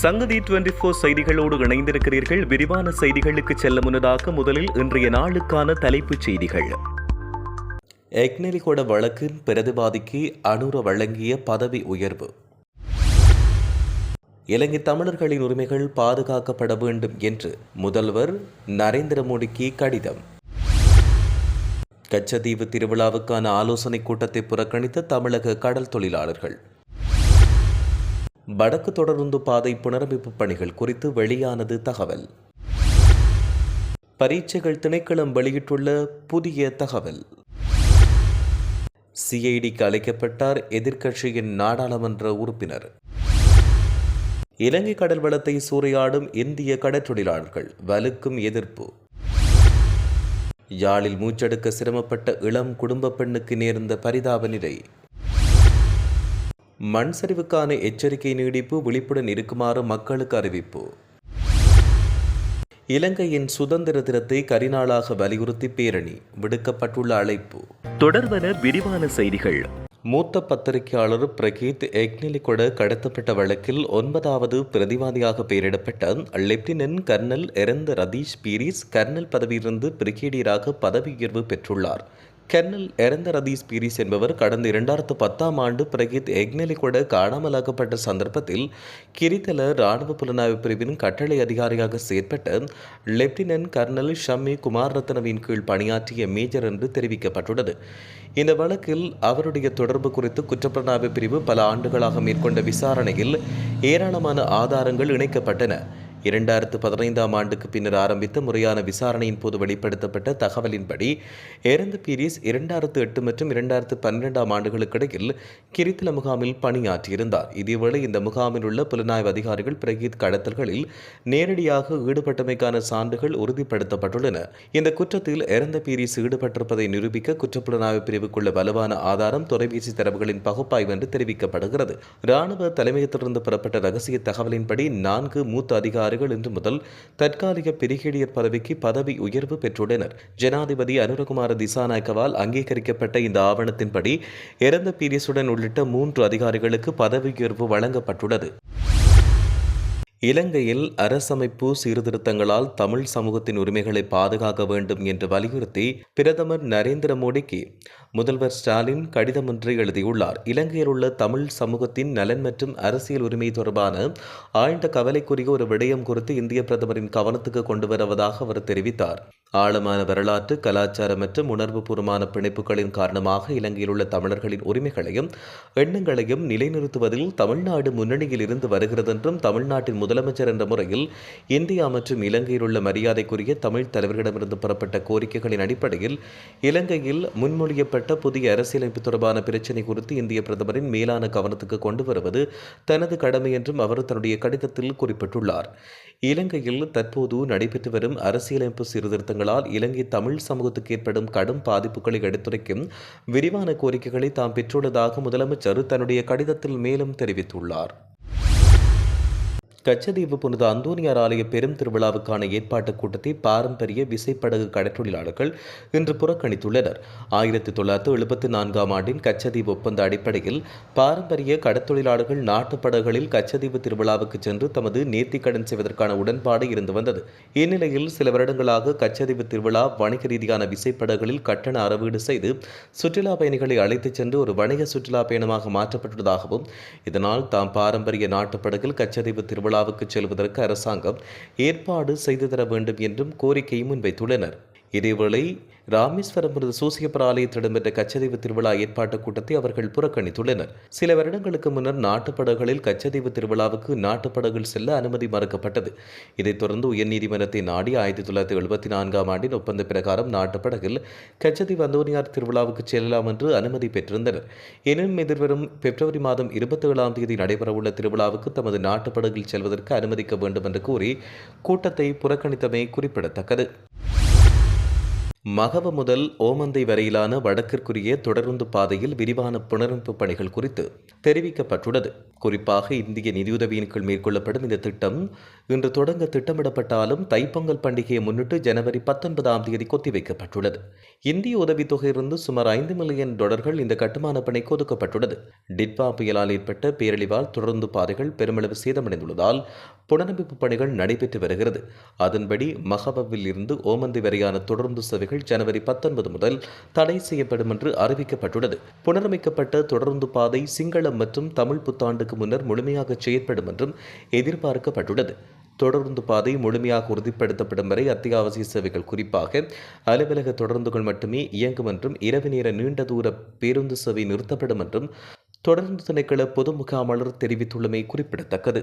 சங்கதி twenty four செய்திகளோடு இணைந்திருக்கிறீர்கள். விரிவான செய்திகளுக்கு செல்ல முன்னதாக முதலில் இன்றைய நாளுக்கான தலைப்புச் செய்திகள். எக்னெலிகொட வழக்கின் பிரதிவாதிக்கு அனுர வழங்கிய பதவி உயர்வு. இலங்கை தமிழர்களின் உரிமைகள் பாதுகாக்கப்பட வேண்டும் என்று முதல்வர் நரேந்திர மோடிக்கு கடிதம். கச்சதீவு திருவிழாவுக்கான ஆலோசனைக் கூட்டத்தை புறக்கணித்த தமிழக கடல் தொழிலாளர்கள். வடக்கு தொடருந்து பாதை புனரமைப்பு பணிகள் குறித்து வெளியானது தகவல். பரீட்சைகள் திணைக்களம் வெளியிட்டுள்ள புதிய தகவல். சிஐடிக்கு அழைக்கப்பட்டார் எதிர்க்கட்சியின் நாடாளுமன்ற உறுப்பினர். இலங்கை கடல் வளத்தை சூறையாடும் இந்திய கடற்றொழிலாளர்கள் வலுக்கும் எதிர்ப்பு. யாழில் மூச்செடுக்க சிரமப்பட்ட இளம் குடும்ப பெண்ணுக்கு நேர்ந்த பரிதாப நிலை. மண் சரிவுக்கான எச்சரிக்கை நீடிப்பு விழிப்புடன் இருக்குமாறு மக்களுக்கு அறிவிப்பு. இலங்கையின் சுதந்திர தினத்தை கரிநாளாக வலியுறுத்தி பேரணி விடுக்கப்பட்டுள்ள அழைப்பு. தொடர்வன விரிவான செய்திகள். மூத்த பத்திரிகையாளர் பிரகீத் எக்னிலிகொட கடத்தப்பட்ட வழக்கில் ஒன்பதாவது பிரதிவாதியாக பெயரிடப்பட்ட lieutenant colonel Erantha Ratheesh Peiris colonel பதவியிலிருந்து பிரிகேடியராக பதவி உயர்வு பெற்றுள்ளார். கர்னல் எரந்த ரதீஸ் பீரிஸ் என்பவர் கடந்த இரண்டாயிரத்து பத்தாம் ஆண்டு பிரகித் எக்னெலிகொட காணாமலாக்கப்பட்ட சந்தர்ப்பத்தில் கிரித்தல இராணுவ புலனாய்வு பிரிவின் கட்டளை அதிகாரியாக செயற்பட்ட லெப்டினன்ட் கர்னல் ஷம்மி குமார் ரத்னவின் கீழ் பணியாற்றிய மேஜர் என்று தெரிவிக்கப்பட்டுள்ளது. இந்த வழக்கில் அவருடைய தொடர்பு குறித்து குற்றப்புலனாய்வு பிரிவு பல ஆண்டுகளாக மேற்கொண்ட விசாரணையில் ஏராளமான ஆதாரங்கள் இணைக்கப்பட்டன. இரண்டாயிரத்து பதினைந்தாம் ஆண்டுக்கு பின்னர் ஆரம்பித்த முறையான விசாரணையின் போது வெளிப்படுத்தப்பட்ட தகவலின்படி ஏரந்து பீரிஸ் இரண்டாயிரத்து எட்டு மற்றும் இரண்டாயிரத்து பன்னிரெண்டாம் ஆண்டுகளுக்கு இடையில் கிரித்தல முகாமில் பணியாற்றியிருந்தார். இதேவேளை இந்த முகாமில் உள்ள புலனாய்வு அதிகாரிகள் பிரகீத் கடத்தல்களில் நேரடியாக ஈடுபட்டமைக்கான சான்றுகள் உறுதிப்படுத்தப்பட்டுள்ளன. இந்த குற்றத்தில் இறந்த பீரிஸ் ஈடுபட்டிருப்பதை நிரூபிக்க குற்றப்புலனாய்வு பிரிவுக்குள்ள வலுவான ஆதாரம் தொலைபேசி தரவுகளின் பகுப்பாய்வு என்று தெரிவிக்கப்படுகிறது. ராணுவ தலைமையகத்திலிருந்து பெறப்பட்ட ரகசிய தகவலின்படி நான்கு மூத்த அதிகாரி அதிகாரிகள் இன்று முதல் தற்காலிக பிரிகேடியர் பதவிக்கு பதவி உயர்வு பெற்றுள்ளனர். ஜனாதிபதி அனுரகுமார திசாநாயக்கவால் அங்கீகரிக்கப்பட்ட இந்த ஆவணத்தின்படி இறந்த பீரியஸுடன் உள்ளிட்ட மூன்று அதிகாரிகளுக்கு பதவி உயர்வு வழங்கப்பட்டுள்ளது. இலங்கையில் அரசமைப்பு சீர்திருத்தங்களால் தமிழ் சமூகத்தின் உரிமைகளை பாதுகாக்க வேண்டும் என்று வலியுறுத்தி பிரதமர் நரேந்திர மோடிக்கு முதல்வர் ஸ்டாலின் கடிதம் ஒன்றை எழுதியுள்ளார். இலங்கையில் உள்ள தமிழ் சமூகத்தின் நலன் மற்றும் அரசியல் உரிமை தொடர்பான ஆழ்ந்த கவலைக்குரிய ஒரு விடயம் குறித்து இந்திய பிரதமரின் கவனத்துக்கு கொண்டு வருவதாக அவர் தெரிவித்தார். ஆழமான வரலாற்று கலாச்சார மற்றும் உணர்வுபூர்வமான பிணைப்புகளின் காரணமாக இலங்கையில் உள்ள தமிழர்களின் உரிமைகளையும் எண்ணங்களையும் நிலைநிறுத்துவதில் தமிழ்நாடு முன்னணியில் இருந்து வருகிறது என்றும் தமிழ்நாட்டின் முதலமைச்சர் என்ற முறையில் இந்தியா மற்றும் இலங்கையில் உள்ள மரியாதைக்குரிய தமிழ் தலைவர்களிடமிருந்து பெறப்பட்ட கோரிக்கைகளின் அடிப்படையில் இலங்கையில் முன்மொழியப்பட்ட புதிய அரசியலமைப்பு தொடர்பான பிரச்சினை குறித்து இந்திய பிரதமரின் மேலான கவனத்துக்கு கொண்டு வருவது தனது கடமை என்றும் அவர் தன்னுடைய கடிதத்தில் குறிப்பிட்டுள்ளார். இலங்கையில் தற்போது நடைபெற்று வரும் அரசியலமைப்பு சீர்திருத்தங்களால் இலங்கை தமிழ் சமூகத்துக்கு ஏற்படும் கடும் பாதிப்புகளை எடுத்துரைக்கும் விரிவான கோரிக்கைகளை தாம் பெற்றுள்ளதாக முதலமைச்சர் தன்னுடைய கடிதத்தில் மேலும் தெரிவித்துள்ளார். கச்சதீவு புனித அந்தோனியார் ஆலய பெரும் திருவிழாவுக்கான ஏற்பாட்டுக் கூட்டத்தை பாரம்பரிய விசைப்படகு கடற்றொழிலாளர்கள் இன்று புறக்கணித்துள்ளனர். ஆயிரத்தி தொள்ளாயிரத்து எழுபத்தி நான்காம் ஆண்டின் கச்சதீவு ஒப்பந்த அடிப்படையில் பாரம்பரிய கடற்தொழிலாளர்கள் நாட்டு படகுகளில் கச்சதீவு திருவிழாவுக்கு சென்று தமது நேர்த்திக்கடன் செய்வதற்கான உடன்பாடு இருந்து வந்தது. இந்நிலையில் சில வருடங்களாக கச்சதீவு திருவிழா வணிக ரீதியான விசைப்படகுகளில் கட்டண அறவீடு செய்து சுற்றுலா பயணிகளை அழைத்துச் சென்று ஒரு வணிக சுற்றுலா பயணமாக மாற்றப்பட்டுள்ளதாகவும் இதனால் தாம் பாரம்பரிய நாட்டுப்படகில் கச்சதீவு திருவிழா விழாவுக்கு செல்வதற்கு அரசாங்கம் ஏற்பாடு செய்து தர வேண்டும் என்றும் கோரிக்கை முன்வைத்துள்ளனர். இதேவேளை ராமேஸ்வரம் சூசியப்பர் ஆலயத்தில் இடம்பெற்ற கச்சதீவு திருவிழா ஏற்பாட்டுக் கூட்டத்தை அவர்கள் புறக்கணித்துள்ளனர். சில வருடங்களுக்கு முன்னர் நாட்டுப்படகுகளில் கச்சதீவு திருவிழாவுக்கு நாட்டுப்படகுகள் செல்ல அனுமதி மறுக்கப்பட்டது. இதைத் தொடர்ந்து உயர்நீதிமன்றத்தை நாடி ஆயிரத்தி தொள்ளாயிரத்தி எழுபத்தி நான்காம் ஆண்டின் ஒப்பந்த பிரகாரம் நாட்டுப்படகில் கச்சதீவு அந்தோனியார் திருவிழாவுக்கு செல்லலாம் என்று அனுமதி பெற்றிருந்தனர். எனினும் எதிர்வரும் பிப்ரவரி மாதம் இருபத்தி ஏழாம் தேதி நடைபெறவுள்ள திருவிழாவுக்கு தமது நாட்டுப்படகில் செல்வதற்கு அனுமதிக்க வேண்டும் என்று கூறி கூட்டத்தை புறக்கணித்தமை குறிப்பிடத்தக்கது. மகவ முதல் ஓமந்தை வரையிலான வடக்கிற்குரிய தொடருந்து பாதையில் விரிவான புனரமைப்பு பணிகள் குறித்து தெரிவிக்கப்பட்டுள்ளது. குறிப்பாக இந்திய நிதியுதவியின் கீழ் மேற்கொள்ளப்படும் இந்த திட்டம் இன்று தொடங்க திட்டமிடப்பட்டாலும் தைப்பொங்கல் பண்டிகையை முன்னிட்டு ஜனவரி பத்தொன்பதாம் தேதி ஒத்திவைக்கப்பட்டுள்ளது இந்திய உதவித்தொகையிலிருந்து சுமார் ஐந்து மில்லியன் டாலர்கள் இந்த கட்டுமான பணிக்கு ஒதுக்கப்பட்டுள்ளது. டிட்பா புயலால் ஏற்பட்ட பேரழிவால் தொடர்ந்து பாதைகள் பெருமளவு சேதமடைந்துள்ளதால் புனரமைப்பு பணிகள் நடைபெற்று வருகிறது. அதன்படி மகபவில் இருந்து ஓமந்தி வரையான தொடர்ந்து சேவைகள் ஜனவரி பத்தொன்பது முதல் தடை செய்யப்படும் என்று அறிவிக்கப்பட்டுள்ளது. புனரமைக்கப்பட்ட தொடர்ந்து பாதை சிங்களம் மற்றும் தமிழ் புத்தாண்டுக்கு முன்னர் முழுமையாக செயற்படும் என்றும் எதிர்பார்க்கப்பட்டுள்ளது. தொடர்ந்து பாதை முழுமையாக உறுதிப்படுத்தப்படும் வரை அத்தியாவசிய சேவைகள் குறிப்பாக அலுவலக தொடர்ந்துகள் மட்டுமே இயங்கும் என்றும் இரவு நேர நீண்ட தூர பேருந்து சேவை நிறுத்தப்படும் என்றும் தொடர்ந்து திணைக்கள பொது முகாமலர் தெரிவித்துள்ளமை குறிப்பிடத்தக்கது.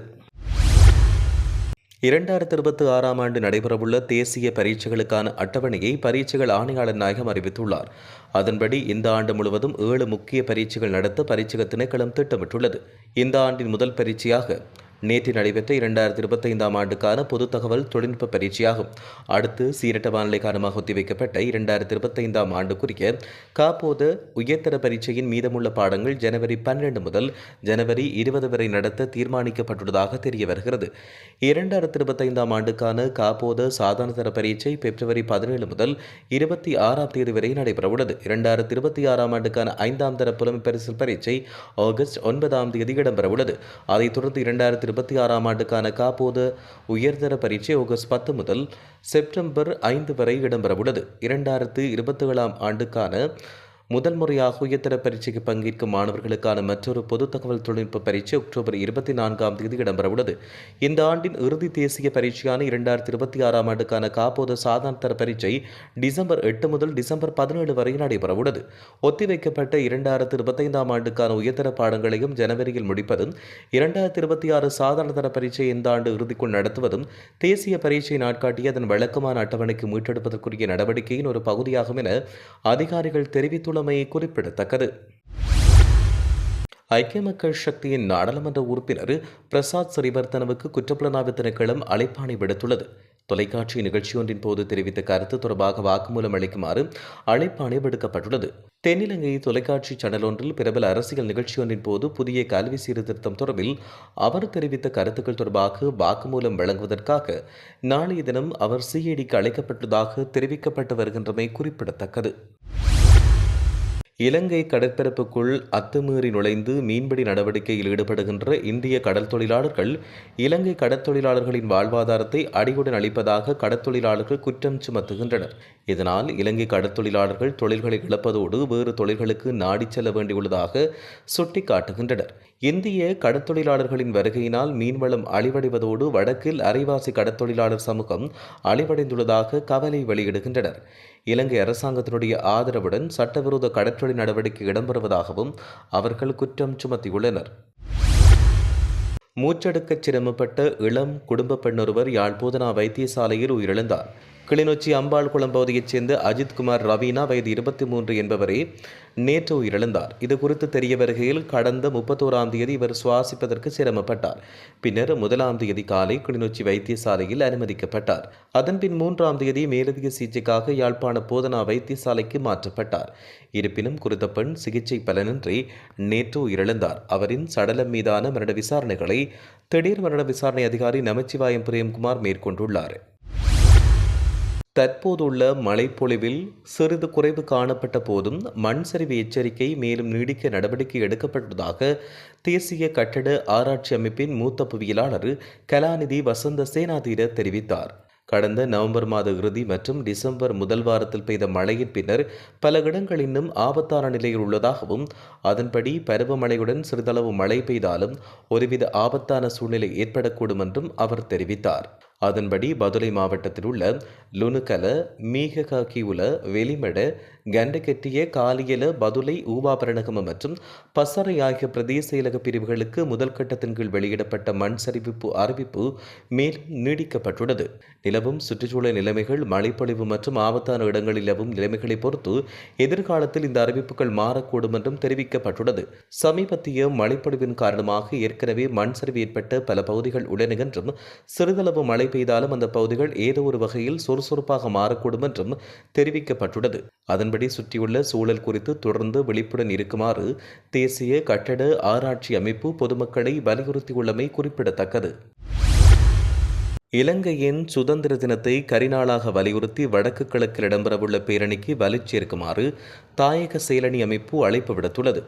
இரண்டாயிரத்தி இருபத்தி ஆறாம் ஆண்டு நடைபெறவுள்ள தேசிய பரீட்சைகளுக்கான அட்டவணையை பரீட்சைகள் ஆணையாளர் நாயகம் அறிவித்துள்ளார். அதன்படி இந்த ஆண்டு முழுவதும் ஏழு முக்கிய பரீட்சைகள் நடத்த பரீட்சைகள் திணைக்களம் திட்டமிட்டுள்ளது. இந்த ஆண்டின் முதல் பரீட்சையாக நேற்று நடைபெற்ற இரண்டாயிரத்தி இருபத்தைந்தாம் ஆண்டுக்கான பொது தகவல் தொழில்நுட்ப பரீட்சையாகும். அடுத்து சீரட்ட வானிலை காரணமாக ஒத்திவைக்கப்பட்ட இரண்டாயிரத்தி இருபத்தைந்தாம் ஆண்டுக்குரிய காப்போது உயர்தர பரீட்சையின் மீதமுள்ள பாடங்கள் ஜனவரி பன்னிரண்டு முதல் ஜனவரி இருபது வரை நடத்த தீர்மானிக்கப்பட்டுள்ளதாக தெரிய வருகிறது. இரண்டாயிரத்தி இருபத்தைந்தாம் ஆண்டுக்கான காப்போத சாதாரண தர பரீட்சை பிப்ரவரி பதினேழு முதல் இருபத்தி ஆறாம் தேதி வரை நடைபெறவுள்ளது. இரண்டாயிரத்தி இருபத்தி ஆறாம் ஆண்டுக்கான ஐந்தாம் தர புலமை பரிசு பரீட்சை ஆகஸ்ட் ஒன்பதாம் தேதி இடம்பெறவுள்ளது. அதைத் தொடர்ந்து இரண்டாயிரத்தி இருபத்தி ஆறாம் ஆண்டுக்கான காப்போது உயர்தர பரீட்சை ஆகஸ்ட் பத்து முதல் செப்டம்பர் ஐந்து வரை இடம்பெறவுள்ளது. இரண்டாயிரத்து இருபத்தி ஏழாம் ஆண்டுக்கான முதல் முறையாக உயர்தர பரீட்சைக்கு பங்கேற்கும் மாணவர்களுக்கான மற்றொரு பொது தகவல் தொழில்நுட்ப பரீட்சை அக்டோபர் இருபத்தி நான்காம் தேதி இடம்பெறவுள்ளது. இந்த ஆண்டின் இறுதி தேசிய பரீட்சையான இரண்டாயிரத்தி இருபத்தி ஆறாம் ஆண்டுக்கான காப்போது சாதாரண தர பரீட்சை டிசம்பர் எட்டு முதல் டிசம்பர் பதினேழு வரை நடைபெறவுள்ளது. ஒத்திவைக்கப்பட்ட இரண்டாயிரத்தி இருபத்தைந்தாம் ஆண்டுக்கான உயர்தர பாடங்களையும் ஜனவரியில் முடிப்பதும் இரண்டாயிரத்தி இருபத்தி ஆறு சாதாரண தர பரீட்சை இந்த ஆண்டு இறுதிக்குள் நடத்துவதும் தேசிய பரீட்சை நாட்காட்டி அதன் வழக்கமான அட்டவணைக்கு மீட்டெடுப்பதற்குரிய நடவடிக்கையின் ஒரு பகுதியாகும் என அதிகாரிகள் தெரிவித்துள்ள தெரிவித்துள்ளமை குறிப்பிடத்தக்கது. ஐக்கிய மக்கள் சக்தியின் நாடாளுமன்ற உறுப்பினர் பிரசாத் சிறிவர்த்தனவுக்கு குற்றப்புலனாய்வு திணைக்களம் அழைப்பாணை விடுத்துள்ளது. தொலைக்காட்சி நிகழ்ச்சியொன்றின் போது தெரிவித்த கருத்து தொடர்பாக வாக்குமூலம் அளிக்குமாறு அழைப்பாணை விடுக்கப்பட்டுள்ளது. தென்னிலங்கை தொலைக்காட்சி சேனல் ஒன்றில் பிரபல அரசியல் நிகழ்ச்சியொன்றின் போது புதிய கல்வி சீர்திருத்தம் தொடர்பில் அவர் தெரிவித்த கருத்துக்கள் தொடர்பாக வாக்குமூலம் வழங்குவதற்காக நாளைய தினம் அவர் சிஐடிக்கு அழைக்கப்பட்டதாக தெரிவிக்கப்பட்டு வருகின்றமை குறிப்பிடத்தக்கது. இலங்கை கடற்பரப்புக்குள் அத்துமீறி நுழைந்து மீன்பிடி நடவடிக்கையில் ஈடுபடுகின்ற இந்திய கடல் தொழிலாளர்கள் இலங்கை கடற்தொழிலாளர்களின் வாழ்வாதாரத்தை அடியுடன் அளிப்பதாக கடற்தொழிலாளர்கள் குற்றம் சுமத்துகின்றனர். இதனால் இலங்கை கடற்தொழிலாளர்கள் தொழில்களை இழப்பதோடு வேறு தொழில்களுக்கு நாடிச் செல்ல வேண்டியுள்ளதாக சுட்டிக்காட்டுகின்றனர். இந்திய கடற்தொழிலாளர்களின் வருகையினால் மீன்வளம் அழிவடைவதோடு வடக்கில் அரைவாசி கடற்தொழிலாளர் சமூகம் அழிவடைந்துள்ளதாக கவலை வெளியிடுகின்றனர். இலங்கை அரசாங்கத்தினுடைய ஆதரவுடன் சட்டவிரோத கடற்றொழில் நடவடிக்கை இடம்பெறுவதாகவும் அவர்கள் குற்றம் சுமத்தியுள்ளனர். மூச்செடுக்கச் சிரமப்பட்ட இளம் குடும்ப பெண்ணொருவர் யாழ் போதனா வைத்தியசாலையில் உயிரிழந்தார். கிளிநொச்சி அம்பாள் குளம் பகுதியைச் சேர்ந்த அஜித்குமார் ரவீனா வயது இருபத்தி மூன்று என்பவரே நேற்று உயிரிழந்தார். இது குறித்து தெரிய வருகையில் கடந்த முப்பத்தோராம் தேதி இவர் சுவாசிப்பதற்கு சிரமப்பட்டார். பின்னர் முதலாம் தேதி காலை கிளிநொச்சி வைத்தியசாலையில் அனுமதிக்கப்பட்டார். அதன்பின் மூன்றாம் தேதி மேலதிக சிகிச்சைக்காக யாழ்ப்பாண போதனா வைத்தியசாலைக்கு மாற்றப்பட்டார். இருப்பினும் குறித்த பெண் சிகிச்சை பலனின்றி நேற்று உயிரிழந்தார். அவரின் சடலம் மீதான மரண விசாரணைகளை திடீர் மரண விசாரணை அதிகாரி நமச்சிவாயம் பிரேம்குமார் மேற்கொண்டுள்ளார். தற்போதுள்ள மழைப்பொழிவில் சிறிது குறைவு காணப்பட்ட போதும் மண் சரிவு எச்சரிக்கை மேலும் நீடிக்க நடவடிக்கை எடுக்கப்பட்டதாக தேசிய கட்டட ஆராய்ச்சி அமைப்பின் மூத்த புவியியலாளர் கலாநிதி வசந்த சேனாதீர தெரிவித்தார். கடந்த நவம்பர் மாத இறுதி மற்றும் டிசம்பர் முதல் வாரத்தில் பெய்த மழையின் பின்னர் பல இடங்கள் இன்னும் ஆபத்தான நிலையில் உள்ளதாகவும் அதன்படி பருவமழையுடன் சிறிதளவு மழை பெய்தாலும் ஒருவித ஆபத்தான சூழ்நிலை ஏற்படக்கூடும் என்றும் அவர் தெரிவித்தார். அதன்படி பதுளை மாவட்டத்தில் உள்ள லுணுக்கல மீககாக்கியுல வெளிமட கண்டகெட்டிய காலியல பதுளை ஊபாபரணகம மற்றும் பசறை ஆகிய பிரதேச செயலக பிரிவுகளுக்கு முதல் கட்டத்தின் கீழ் வெளியிடப்பட்ட மண் சரிவிப்பு அறிவிப்பு மேலும் நீடிக்கப்பட்டுள்ளது. நிலவும் சுற்றுச்சூழல் நிலைமைகள் மழைப்பொழிவு மற்றும் ஆபத்தான இடங்களில் நிலவும் நிலைமைகளை பொறுத்து எதிர்காலத்தில் இந்த அறிவிப்புகள் மாறக்கூடும் என்றும் தெரிவிக்கப்பட்டுள்ளது. சமீபத்திய மழைப்பொழிவின் காரணமாக ஏற்கனவே மண் சரிவு ஏற்பட்ட பல பகுதிகள் உள்ளன என்றும் சிறிதளவு மழை பெய்தாலும் அந்த பகுதிகள் ஏதோ ஒரு வகையில் சுறுசுறுப்பாக மாறக்கூடும் என்றும் தெரிவிக்கப்பட்டுள்ளது. அதன் அதன்படி சுற்றியுள்ள சூழல் குறித்து தொடர்ந்து விழிப்புடன் இருக்குமாறு தேசிய கட்டட ஆராய்ச்சி அமைப்பு பொதுமக்களை வலியுறுத்தியுள்ளமை குறிப்பிடத்தக்கது. இலங்கையின் சுதந்திர தினத்தை கரிநாளாக வலியுறுத்தி வடக்கு கிழக்கில் இடம்பெறவுள்ள பேரணிக்கு வலுச்சேர்க்குமாறு தாயக செயலணி அமைப்பு அழைப்பு விடுத்துள்ளது.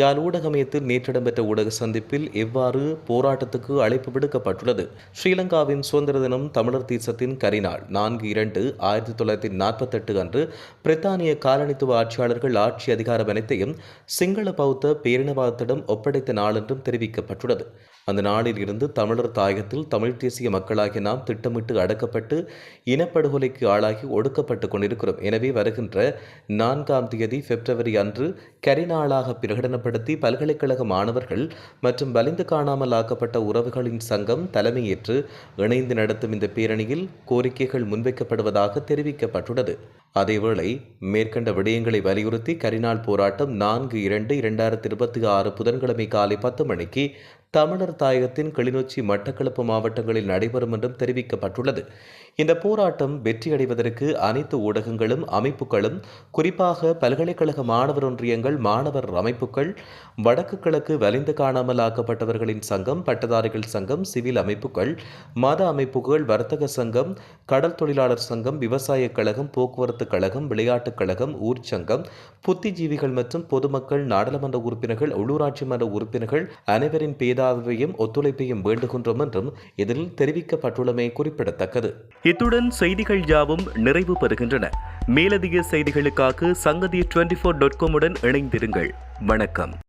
யாழ் ஊடகமயத்தில் நேற்று இடம்பெற்ற ஊடக சந்திப்பில் எவ்வாறு போராட்டத்துக்கு அழைப்பு விடுக்கப்பட்டுள்ளது. ஸ்ரீலங்காவின் சுதந்திர தினம் தமிழர் தேசத்தின் கரிநாள் நான்கு இரண்டு ஆயிரத்தி தொள்ளாயிரத்தி நாற்பத்தெட்டு அன்று பிரித்தானிய காலனித்துவ ஆட்சியாளர்கள் ஆட்சி அதிகாரம் அனைத்தையும் சிங்கள பௌத்த பேரினவாதத்திடம் ஒப்படைத்த நாள் என்றும் தெரிவிக்கப்பட்டுள்ளது. அந்த நாளில் இருந்து தமிழர் தாயகத்தில் தமிழ் தேசிய மக்களாகிய நாம் திட்டமிட்டு அடக்கப்பட்டு இனப்படுகொலைக்கு ஆளாகி ஒடுக்கப்பட்டு கொண்டிருக்கிறோம். எனவே வருகின்ற நான்காம் தேதி பிப்ரவரி அன்று கரிநாளாக பிரகடனப்படுத்தி பல்கலைக்கழக மாணவர்கள் மற்றும் வலிந்து காணாமல் ஆக்கப்பட்ட உறவுகளின் சங்கம் தலைமையேற்று இணைந்து நடத்தும் இந்த பேரணியில் கோரிக்கைகள் முன்வைக்கப்படுவதாக தெரிவிக்கப்பட்டுள்ளது. அதேவேளை மேற்கண்ட விடயங்களை வலியுறுத்தி கரிநாள் போராட்டம் நான்கு இரண்டு இரண்டாயிரத்தி இருபத்தி ஆறு புதன்கிழமை காலை பத்து மணிக்கு தமிழர் தாயகத்தின் கிளிநொச்சி மட்டக்களப்பு மாவட்டங்களில் நடைபெறும் என்றும் தெரிவிக்கப்பட்டுள்ளது. இந்த போராட்டம் வெற்றியடைவதற்கு அனைத்து ஊடகங்களும் அமைப்புகளும் குறிப்பாக பல்கலைக்கழக மாணவர் ஒன்றியங்கள் மாணவர் அமைப்புகள் வடக்கு கிழக்கு வலிந்து காணாமல் ஆக்கப்பட்டவர்களின் சங்கம் பட்டதாரிகள் சங்கம் சிவில் அமைப்புகள் மத அமைப்புகள் வர்த்தக சங்கம் கடல் தொழிலாளர் சங்கம் விவசாய கழகம் போக்குவரத்து கழகம் விளையாட்டுக் கழகம் ஊர் சங்கம் புத்திஜீவிகள் மற்றும் பொதுமக்கள் நாடாளுமன்ற உறுப்பினர்கள் உள்ளூராட்சி மன்ற உறுப்பினர்கள் அனைவரின் பேதாவையும் ஒத்துழைப்பையும் வேண்டுகின்றோம் என்றும் இதில் தெரிவிக்கப்பட்டுள்ளமை குறிப்பிடத்தக்கது. இத்துடன் செய்திகள் யாவும் நிறைவு பெறுகின்றன. மேலதிக செய்திகளுக்காக சங்கதி டுவெண்டி ஃபோர் டாட் காமுடன் இணைந்திருங்கள். வணக்கம்.